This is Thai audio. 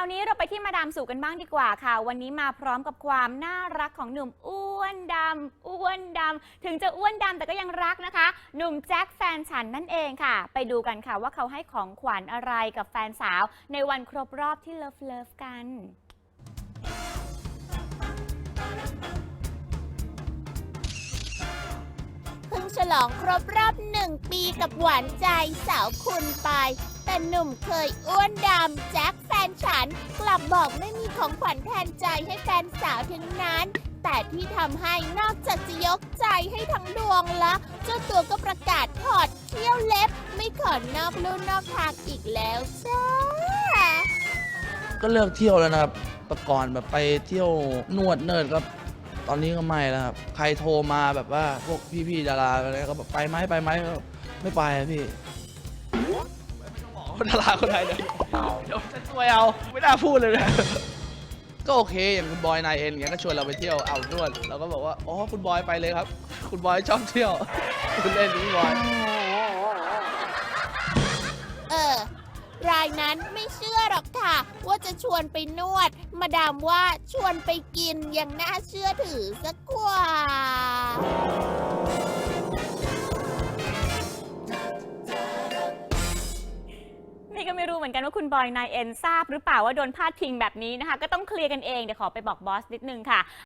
าวนี้เราไปที่มาดามสู่กันบ้างดีกว่าค่ะ วันนี้มาพร้อมกับความน่ารักของหนุ่มอ้วนดำอ้วนดำถึงจะอ้วนดำแต่ก็ยังรักนะคะ หนุ่มแจ็คแฟนฉันนั่นเองค่ะ ไปดูกันค่ะว่าเขาให้ของขวัญอะไรกับแฟนสาว ในวันครบรอบที่เลิฟเลิฟกันเพิ่งฉลองครบรอบหนึ่งปีกับหวานใจสาวคุณไป แต่หนุ่มเคยอ้วนดำแจ็ค บบอกไม่มีของขวัญแทนใจให้แฟนสาวทั้งนั้น แต่ที่ทำให้นอกจากจะยกใจให้ทั้งดวงละเจ้าตัวก็ประกาศถอดเขี้ยวเล็บ ไม่ขอนอกลู่นอกทางอีกแล้วจ้าก็เลิกเที่ยวแล้วนะครับแต่ก่อนแบบไปเที่ยวนวดเนิร์ดก็ตอนนี้ก็ไม่แล้วครับ ใครโทรมาแบบว่าพวกพี่ๆดาราอะไรก็แบบไปไหมไปไหมก็ไม่ไปอะพี่ไม่ต้องบอกว่าดาราคนไหนเลย เดี๋ยวจะซวยเอาไม่น่าพูดเลยนะก็โอเคอย่างคุณบอยนายเอ็นเงี้ยก็ชวนเราไปเที่ยวเอานวดเราก็บอกว่าอ๋อคุณบอยไปเลยครับ คุณบอยชอบเที่ยว คุณเล่นคุณบอยเออรายนั้นไม่เชื่อหรอกค่ะ ว่าจะชวนไปนวด มาดามว่าชวนไปกินยังน่าเชื่อถือสักกว่า ก็ไม่รู้เหมือนกันว่าคุณบอยนายเอ็นทราบหรือเปล่าว่าโดนพาดพิงแบบนี้นะคะ ก็ต้องเคลียร์กันเอง เดี๋ยวขอไปบอกบอสนิดนึงค่ะ